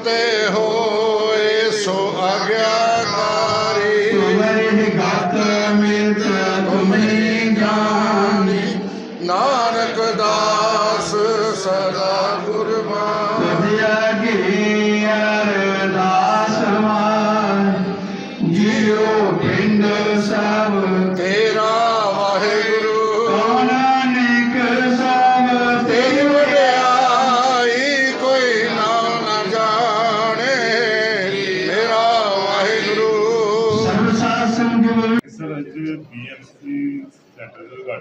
ਤੁਮ ਤੇ ਹੋਏ ਸੋ ਆਗਿਆਕਾਰੀ। ਤੁਮਰੇ ਗਤ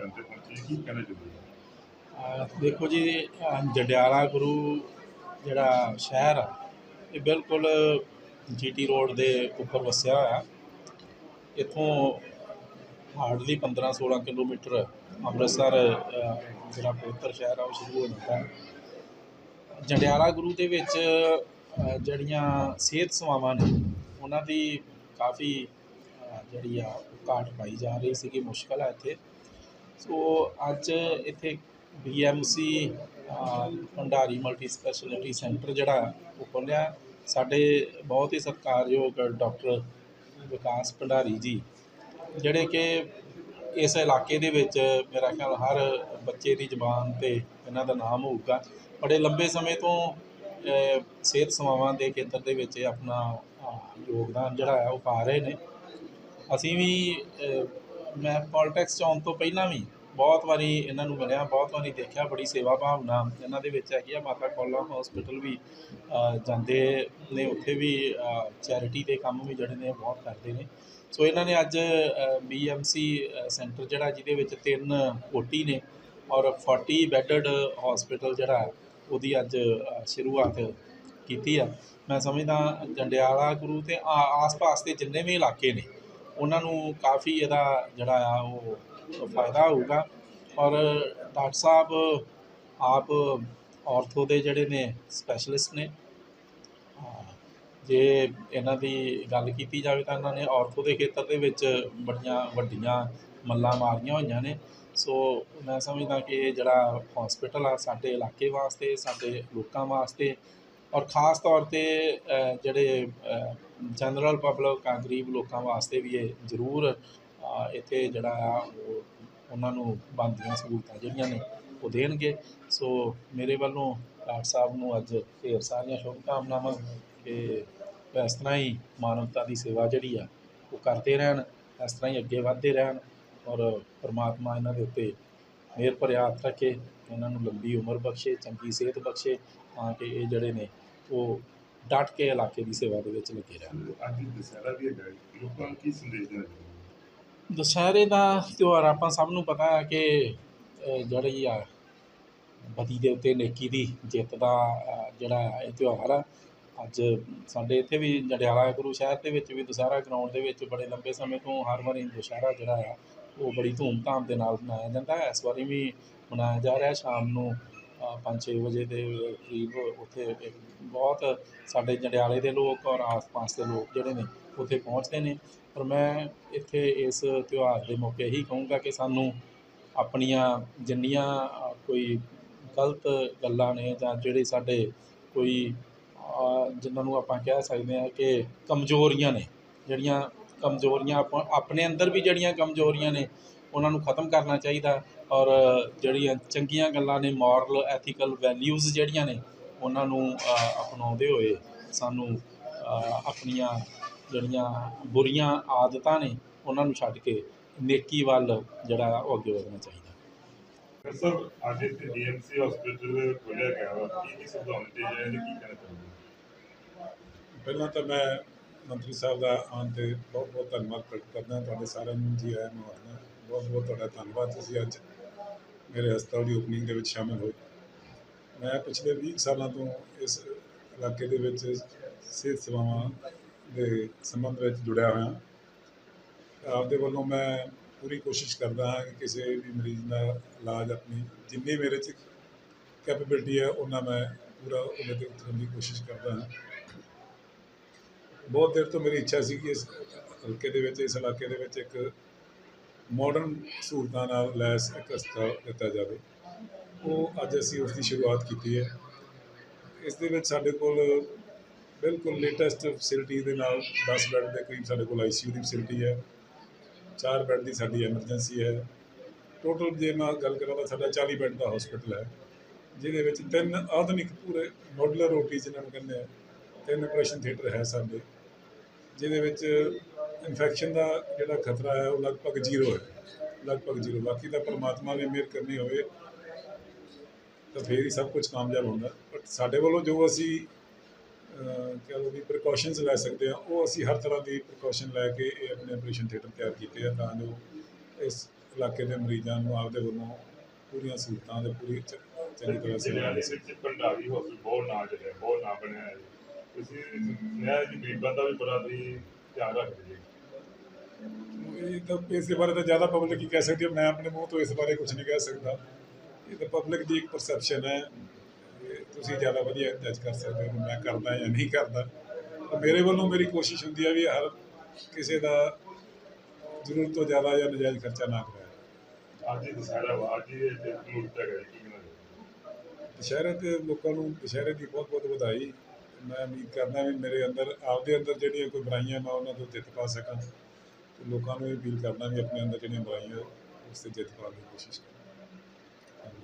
ਸੈਂਟਰ ਤੇ ਪਹੁੰਚੇ ਕੀ ਕਹਿਣਾ ਚਾਹੁੰਦੇ ਹੋ ਦੇਖੋ ਜੀ ਅਹ ਜੰਡਿਆਲਾ ਗੁਰੂ ਜਿਹੜਾ ਸ਼ਹਿਰ ਆ ਇਹ ਬਿਲਕੁਲ ਜੀਟੀ ਰੋਡ ਦੇ ਉੱਪਰ ਵਸਿਆ ਹੋਇਆ। ਇੱਥੋਂ ਹਾਰਡਲੀ 15 16 ਕਿਲੋਮੀਟਰ ਅੰਮ੍ਰਿਤਸਰ ਅਹ, ਜਿਹੜਾ ਪਵਿੱਤਰ ਸ਼ਹਿਰ ਆ ਉਹ ਸ਼ੁਰੂ ਹੋ ਜਾਂਦਾ ਹੈ। ਜੰਡਿਆਲਾ ਗੁਰੂ ਦੇ ਵਿੱਚ ਅਹ, ਜਿਹੜੀਆਂ ਸਿਹਤ ਸੇਵਾਵਾਂ ਨੇ ਉਹਨਾਂ ਦੀ ਕਾਫੀ ਅਹ, ਜਿਹੜੀ ਆ ਘਾਟ ਪਾਈ ਜਾ ਰਹੀ ਸੀਗੀ ਮੁਸ਼ਕਲ ਹੈ ਇੱਥੇ। ਸੋ ਅੱਜ ਇੱਥੇ BMC Bhandari multi speciality centre ਜਿਹੜਾ ਉਹ ਖੋਲ੍ਹਿਆ। ਸਾਡੇ ਬਹੁਤ ਹੀ ਸਤਿਕਾਰਯੋਗ ਡਾਕਟਰ ਵਿਕਾਸ ਭੰਡਾਰੀ ਜੀ, ਜਿਹੜੇ ਕਿ ਇਸ ਇਲਾਕੇ ਦੇ ਵਿੱਚ ਮੇਰਾ ਖਿਆਲ ਹਰ ਬੱਚੇ ਦੀ ਜਬਾਨ ਤੇ ਇਹਨਾਂ ਦਾ ਨਾਮ ਹੋਊਗਾ। ਬੜੇ ਲੰਬੇ ਸਮੇਂ ਤੋਂ ਸਿਹਤ ਸੇਵਾਵਾਂ ਦੇ ਖੇਤਰ ਦੇ ਵਿੱਚ ਆਪਣਾ ਯੋਗਦਾਨ ਜਿਹੜਾ ਹੈ, ਉਹ ਪਾ ਰਹੇ ਨੇ। ਅਸੀਂ ਵੀ ਮੈਂ ਪੋਲਿਟਿਕਸ 'ਚ ਆਉਣ ਤੋਂ ਪਹਿਲਾਂ ਵੀ ਬਹੁਤ ਵਾਰੀ ਇਹਨਾਂ ਨੂੰ ਮਿਲਿਆ, ਬਹੁਤ ਵਾਰੀ ਦੇਖਿਆ, ਬੜੀ ਸੇਵਾ ਭਾਵਨਾ ਇਹਨਾਂ ਦੇ ਵਿੱਚ ਹੈਗੀ ਆ। ਮਾਤਾ ਕੌਲਾ ਹਸਪੀਟਲ ਵੀ ਜਾਂਦੇ ਨੇ, ਉੱਥੇ ਵੀ ਚੈਰਿਟੀ ਦੇ ਕੰਮ ਵੀ ਜਿਹੜੇ ਨੇ ਬਹੁਤ ਕਰਦੇ ਨੇ। ਸੋ ਇਹਨਾਂ ਨੇ ਅੱਜ ਬੀਐਮਸੀ ਸੈਂਟਰ ਜਿਹੜਾ ਜਿਹਦੇ ਵਿੱਚ ਤਿੰਨ ਓਟੀ ਨੇ ਔਰ 40 ਬੈੱਡਡ ਹਸਪੀਟਲ ਜਿਹੜਾ ਉਹਦੀ ਅੱਜ ਸ਼ੁਰੂਆਤ ਕੀਤੀ ਆ। ਮੈਂ ਸਮਝਦਾ ਜੰਡਿਆਲਾ ਗੁਰੂ ਤੇ ਆਸ-ਪਾਸ ਦੇ ਜਿੰਨੇ ਵੀ ਇਲਾਕੇ ਨੇ ਉਹਨਾਂ ਨੂੰ ਕਾਫੀ ਇਹਦਾ ਜਿਹੜਾ ਆ ਉਹ ਫਾਇਦਾ ਹੋਊਗਾ। ਔਰ ਡਾਕਟਰ ਸਾਹਿਬ, ਆਪ ਆਰਥੋ ਦੇ ਜਿਹੜੇ ਨੇ ਸਪੈਸ਼ਲਿਸਟ ਨੇ ਜੇ ਇਹਨਾਂ ਦੀ ਗੱਲ ਕੀਤੀ ਜਾਵੇ ਤਾਂ ਇਹਨਾਂ ਨੇ ਆਰਥੋ ਦੇ ਖੇਤਰ ਦੇ ਵਿੱਚ ਬੜੀਆਂ ਵੱਡੀਆਂ ਮੱਲਾਂ ਮਾਰੀਆਂ ਹੋਈਆਂ ਨੇ। ਸੋ ਮੈਂ ਸਮਝਦਾ ਕਿ ਇਹ ਜਿਹੜਾ ਹਸਪੀਟਲ ਆ, ਸਾਡੇ ਇਲਾਕੇ ਵਾਸਤੇ, ਸਾਡੇ ਲੋਕਾਂ ਵਾਸਤੇ ਔਰ ਖ਼ਾਸ ਤੌਰ ਤੇ ਜਿਹੜੇ ਜਨਰਲ ਪਬਲਿਕ ਆ ਗਰੀਬ ਲੋਕਾਂ ਵਾਸਤੇ ਵੀ ਇਹ ਜ਼ਰੂਰ ਇੱਥੇ ਜਿਹੜਾ ਆ, ਉਹ ਉਹਨਾਂ ਨੂੰ ਬਣਦੀਆਂ ਸਹੂਲਤਾਂ ਜਿਹੜੀਆਂ ਨੇ, ਉਹ ਦੇਣਗੇ। ਸੋ ਮੇਰੇ ਵੱਲੋਂ ਡਾਕਟਰ ਸਾਹਿਬ ਨੂੰ ਅੱਜ ਢੇਰ ਸਾਰੀਆਂ ਸ਼ੁਭਕਾਮਨਾਵਾਂ ਕਿ ਇਸ ਤਰ੍ਹਾਂ ਹੀ ਮਾਨਵਤਾ ਦੀ ਸੇਵਾ ਜਿਹੜੀ ਆ, ਉਹ ਕਰਦੇ ਰਹਿਣ, ਇਸ ਤਰ੍ਹਾਂ ਹੀ ਅੱਗੇ ਵਧਦੇ ਰਹਿਣ ਔਰ ਪਰਮਾਤਮਾ ਇਹਨਾਂ ਦੇ ਉੱਤੇ ਮਿਹਰ ਭਰਿਆ ਹੱਥ ਰੱਖੇ, ਇਹਨਾਂ ਨੂੰ ਲੰਬੀ ਉਮਰ ਬਖਸ਼ੇ, ਚੰਗੀ ਸਿਹਤ ਬਖਸ਼ੇ, ਤਾਂ ਕਿ ਇਹ ਜਿਹੜੇ ਨੇ, ਉਹ ਡਟ ਕੇ ਇਲਾਕੇ ਦੀ ਸੇਵਾ ਦੇ ਵਿੱਚ ਲੱਗੇ ਰਹਿਣ। ਅੱਜ ਦੁਸਹਿਰਾ ਵੀ ਹੈਗਾ ਹੈ। ਲੋਕਾਂ ਨੂੰ ਕੀ ਸੰਦੇਸ਼ ਦੇਣਾ ਚਾਹੁੰਦੇ ਹੋ ਦੁਸਹਿਰੇ ਦਾ ਤਿਉਹਾਰ ਆਪਾਂ ਸਭ ਨੂੰ ਪਤਾ ਹੈ ਕਿ ਅਹ, ਜਿਹੜੀ ਆ ਬਦੀ ਦੇ ਉੱਤੇ ਨੇਕੀ ਦੀ ਜਿੱਤ ਦਾ ਅਹ, ਜਿਹੜਾ ਇਹ ਤਿਉਹਾਰ ਆ ਅੱਜ ਸਾਡੇ ਇੱਥੇ ਵੀ ਜੰਡਿਆਲਾ ਗੁਰੂ ਸ਼ਹਿਰ ਦੇ ਵਿੱਚ ਵੀ ਦੁਸਹਿਰਾ ਗਰਾਊਂਡ ਦੇ ਵਿੱਚ ਬੜੇ ਲੰਬੇ ਸਮੇਂ ਤੋਂ ਹਰ ਵਾਰੀ ਦੁਸਹਿਰਾ ਜਿਹੜਾ ਆ ਉਹ ਬੜੀ ਧੂਮ-ਧਾਮ ਦੇ ਨਾਲ ਮਨਾਇਆ ਜਾਂਦਾ ਹੈ। ਇਸ ਵਾਰੀ ਵੀ ਮਨਾਇਆ ਜਾ ਰਿਹਾ ਸ਼ਾਮ ਨੂੰ 5-6 ਵਜੇ ਦੇ ਕਰੀਬ ਉੱਥੇ ਬਹੁਤ ਸਾਡੇ ਜੰਡਿਆਲੇ ਦੇ ਲੋਕ ਔਰ ਆਸ-ਪਾਸ ਦੇ ਲੋਕ ਜਿਹੜੇ ਨੇ ਉੱਥੇ ਪਹੁੰਚਦੇ ਨੇ। ਪਰ ਮੈਂ ਇੱਥੇ ਇਸ ਤਿਉਹਾਰ ਦੇ ਮੌਕੇ ਇਹੀ ਕਹੂੰਗਾ ਕਿ ਸਾਨੂੰ ਆਪਣੀਆਂ ਜਿੰਨੀਆਂ ਕੋਈ ਗਲਤ ਗੱਲਾਂ ਨੇ ਜਾਂ ਜਿਹੜੇ ਸਾਡੇ ਕੋਈ ਅ, ਜਿਨ੍ਹਾਂ ਨੂੰ ਆਪਾਂ ਕਹਿ ਸਕਦੇ ਹਾਂ ਕਿ ਕਮਜ਼ੋਰੀਆਂ ਨੇ ਜਿਹੜੀਆਂ ਕਮਜ਼ੋਰੀਆਂ ਆਪਾਂ ਆਪਣੇ ਅੰਦਰ ਵੀ ਜਿਹੜੀਆਂ ਕਮਜ਼ੋਰੀਆਂ ਨੇ ਉਹਨਾਂ ਨੂੰ ਖਤਮ ਕਰਨਾ ਚਾਹੀਦਾ ਔਰ ਜਿਹੜੀਆਂ ਚੰਗੀਆਂ ਗੱਲਾਂ ਨੇ ਮੋਰਲ ਐਥੀਕਲ ਵੈਲਿਊਜ਼ ਜਿਹੜੀਆਂ ਨੇ ਉਹਨਾਂ ਨੂੰ ਅਪਣਾਉਂਦੇ ਹੋਏ ਸਾਨੂੰ ਆਪਣੀਆਂ ਜਿਹੜੀਆਂ ਬੁਰੀਆਂ ਆਦਤਾਂ ਨੇ ਉਹਨਾਂ ਨੂੰ ਛੱਡ ਕੇ ਨੇਕੀ ਵੱਲ ਜਿਹੜਾ ਉਹ ਅੱਗੇ ਵਧਣਾ ਚਾਹੀਦਾ। ਡਾਕਟਰ ਸਾਹਿਬ ਅੱਜ ਇੱਥੇ ਡੀਐਮਸੀ ਹਸਪੀਟਲ ਖੋਲ੍ਹਿਆ ਗਿਆ ਵਾ ਕੀ ਕੀ ਸੁਵਿਧਾਵਾਂ ਦਿੱਤੀਆਂ ਜਾ ਰਹੀਆਂ ਨੇ ਕੀ ਕਹਿਣਾ ਚਾਹੁੰਦੇ ਹੋ ਪਹਿਲਾਂ ਤਾਂ ਮੈਂ ਮੰਤਰੀ ਸਾਹਿਬ ਦਾ ਆਉਣ ਤੇ ਬਹੁਤ ਬਹੁਤ ਧੰਨਵਾਦ ਪ੍ਰਗਟ ਕਰਦਾ ਤੁਹਾਡੇ ਸਾਰਿਆਂ ਨੂੰ ਜੀ ਆਇਆਂ ਨੂੰ ਆਖਦਾ ਬਹੁਤ ਬਹੁਤ ਤੁਹਾਡਾ ਧੰਨਵਾਦ। ਤੁਸੀਂ ਅੱਜ ਮੇਰੇ ਹਸਪਤਾਲ ਦੀ ਓਪਨਿੰਗ ਦੇ ਵਿੱਚ ਸ਼ਾਮਿਲ ਹੋਏ। ਮੈਂ ਪਿਛਲੇ 20 ਸਾਲਾਂ ਤੋਂ ਇਸ ਇਲਾਕੇ ਦੇ ਵਿੱਚ ਸਿਹਤ ਸੇਵਾਵਾਂ ਦੇ ਸੰਬੰਧ ਵਿੱਚ ਜੁੜਿਆ ਹੋਇਆ ਆਪਦੇ ਵੱਲੋਂ ਮੈਂ ਪੂਰੀ ਕੋਸ਼ਿਸ਼ ਕਰਦਾ ਹਾਂ ਕਿ ਕਿਸੇ ਵੀ ਮਰੀਜ਼ ਦਾ ਇਲਾਜ ਆਪਣੀ ਜਿੰਨੀ ਮੇਰੇ 'ਚ ਕੈਪੇਬਿਲਿਟੀ ਹੈ, ਉਹਨਾਂ ਮੈਂ ਪੂਰਾ ਉਹਦੇ ਤੇ ਉਤਰਨ ਦੀ ਕੋਸ਼ਿਸ਼ ਕਰਦਾ ਹਾਂ। ਬਹੁਤ ਦੇਰ ਤੋਂ ਮੇਰੀ ਇੱਛਾ ਸੀ ਕਿ ਇਸ ਹਲਕੇ ਦੇ ਵਿੱਚ, ਇਸ ਇਲਾਕੇ ਦੇ ਵਿੱਚ ਇੱਕ ਮਾਡਰਨ ਸਹੂਲਤਾਂ ਨਾਲ ਲੈਸ ਇੱਕ ਹਸਪਤਾਲ ਦਿੱਤਾ ਜਾਵੇ। ਉਹ ਅੱਜ ਅਸੀਂ ਉਸ ਦੀ ਸ਼ੁਰੂਆਤ ਕੀਤੀ ਹੈ। ਇਸ ਦੇ ਵਿੱਚ ਸਾਡੇ ਕੋਲ ਬਿਲਕੁਲ ਲੇਟੈਸਟ ਫੈਸਿਲਿਟੀ ਦੇ ਨਾਲ 10 ਬੈੱਡ ਦੇ ਕਰੀਬ ਸਾਡੇ ਕੋਲ ਆਈਸੀਯੂ ਦੀ ਫੈਸਿਲਿਟੀ ਹੈ। 4 ਬੈੱਡ ਦੀ ਸਾਡੀ ਐਮਰਜੈਂਸੀ ਹੈ। ਟੋਟਲ ਜੇ ਮੈਂ ਗੱਲ ਕਰਾਂ ਤਾਂ ਸਾਡਾ 40 ਬੈੱਡ ਦਾ ਹਸਪੀਟਲ ਹੈ। ਜਿਹਦੇ ਵਿੱਚ ਤਿੰਨ ਆਧੁਨਿਕ ਪੂਰੇ ਮਾਡੂਲਰ ਓਟੀ ਜਿਹਨਾਂ ਨੂੰ ਕਹਿੰਦੇ ਆ। ਤਿੰਨ ਆਪਰੇਸ਼ਨ ਥੀਏਟਰ ਹੈ ਸਾਡੇ। ਜਿਹਦੇ ਵਿੱਚ ਇਨਫੈਕਸ਼ਨ ਦਾ ਜਿਹੜਾ ਖਤਰਾ ਹੈ ਉਹ ਲਗਭਗ ਜ਼ੀਰੋ ਹੈ। ਲਗਭਗ ਜ਼ੀਰੋ। ਬਾਕੀ ਤਾਂ ਪਰਮਾਤਮਾ ਨੇ ਮਿਹਰ ਕਰਨੀ ਹੋਵੇ ਤਾਂ ਫੇਰ ਹੀ ਸਭ ਕੁਝ ਕਾਮਯਾਬ ਹੁੰਦਾ। ਬਟ ਸਾਡੇ ਵੱਲੋਂ ਜੋ ਅਸੀਂ ਅਹ, ਕਹਿ ਲਓ ਵੀ ਪ੍ਰੀਕਾਸ਼ਨਸ ਲੈ ਸਕਦੇ ਆ ਉਹ ਅਸੀਂ ਹਰ ਤਰ੍ਹਾਂ ਦੀ ਪ੍ਰੀਕਾਸ਼ਨ ਲੈ ਕੇ ਇਹ ਆਪਣੇ ਆਪਰੇਸ਼ਨ ਥੀਏਟਰ ਤਿਆਰ ਕੀਤੇ ਆ ਤਾਂ ਜੋ ਇਸ ਇਲਾਕੇ ਦੇ ਮਰੀਜ਼ਾਂ ਨੂੰ ਆਪਦੇ ਵੱਲੋਂ ਪੂਰੀਆਂ ਸਹੂਲਤਾਂ ਦੇ ਪੂਰੀ ਚ- ਚੰਗੀ ਤਰ੍ਹਾਂ ਸੇਵਾ ਦੇ ਦੇ ਭੰਡਾਰੀ ਹਸਪਤਾਲ ਬਹੁਤ ਨਾਂ ਚੱਲਿਆ ਬਹੁਤ ਨਾਂ ਬਣਿਆ ਤੁਸੀਂ ਮੈਂ ਜੀ ਗਰੀਬਾਂ ਦਾ ਵੀ ਬੜਾ ਵੀ ਧਿਆਨ ਰੱਖਦੇ ਜੀ ਇਹ ਤਾਂ ਇਸ ਬਾਰੇ ਤਾਂ ਜ਼ਿਆਦਾ ਪਬਲਿਕ ਹੀ ਕਹਿ ਸਕਦੀ ਹੈ ਮੈਂ ਆਪਣੇ ਮੂੰਹ ਤੋਂ ਇਸ ਬਾਰੇ ਕੁਝ ਨਹੀਂ ਕਹਿ ਸਕਦਾ। ਇਹ ਤਾਂ ਪਬਲਿਕ ਦੀ ਇੱਕ ਪਰਸੈਪਸ਼ਨ ਹੈ। ਤੁਸੀਂ ਜ਼ਿਆਦਾ ਵਧੀਆ ਜੱਜ ਕਰ ਸਕਦੇ ਹੋ ਕਿ ਮੈਂ ਕਰਦਾ ਜਾਂ ਨਹੀਂ ਕਰਦਾ। ਮੇਰੇ ਵੱਲੋਂ ਮੇਰੀ ਕੋਸ਼ਿਸ਼ ਹੁੰਦੀ ਹੈ ਵੀ ਹਰ ਕਿਸੇ ਦਾ ਜ਼ਰੂਰਤ ਤੋਂ ਜ਼ਿਆਦਾ ਜਾਂ ਨਜਾਇਜ਼ ਖਰਚਾ ਨਾ ਕਰਾਇਆ ਅੱਜ ਹੀ ਦੁਸਹਿਰਾ ਵਾ ਅੱਜ ਹੀ ਇਹ ਮੂਰਤ ਹੈਗਾ ਜੀ ਕੀ ਕਹਿਣਾ ਚਾਹੁੰਦੇ ਦੁਸ਼ਹਿਰੇ ਤੇ ਲੋਕਾਂ ਨੂੰ ਦੁਸ਼ਹਿਰੇ ਦੀ ਬਹੁਤ ਬਹੁਤ ਵਧਾਈ। ਮੈਂ ਉਮੀਦ ਕਰਦਾ ਵੀ ਮੇਰੇ ਅੰਦਰ, ਆਪਦੇ ਅੰਦਰ ਜਿਹੜੀਆਂ ਕੋਈ ਬੁਰਾਈਆਂ ਮੈਂ ਉਹਨਾਂ ਤੋਂ ਜਿੱਤ ਪਾ ਸਕਾਂ ਤੇ ਲੋਕਾਂ ਨੂੰ ਇਹ ਅਪੀਲ ਕਰਦਾ ਵੀ ਆਪਣੇ ਅੰਦਰ ਜਿਹੜੀਆਂ ਬੁਰਾਈਆਂ, ਉਸ ਤੇ ਜਿੱਤ ਪਾਉਣ ਦੀ ਕੋਸ਼ਿਸ਼ ਕਰੋ।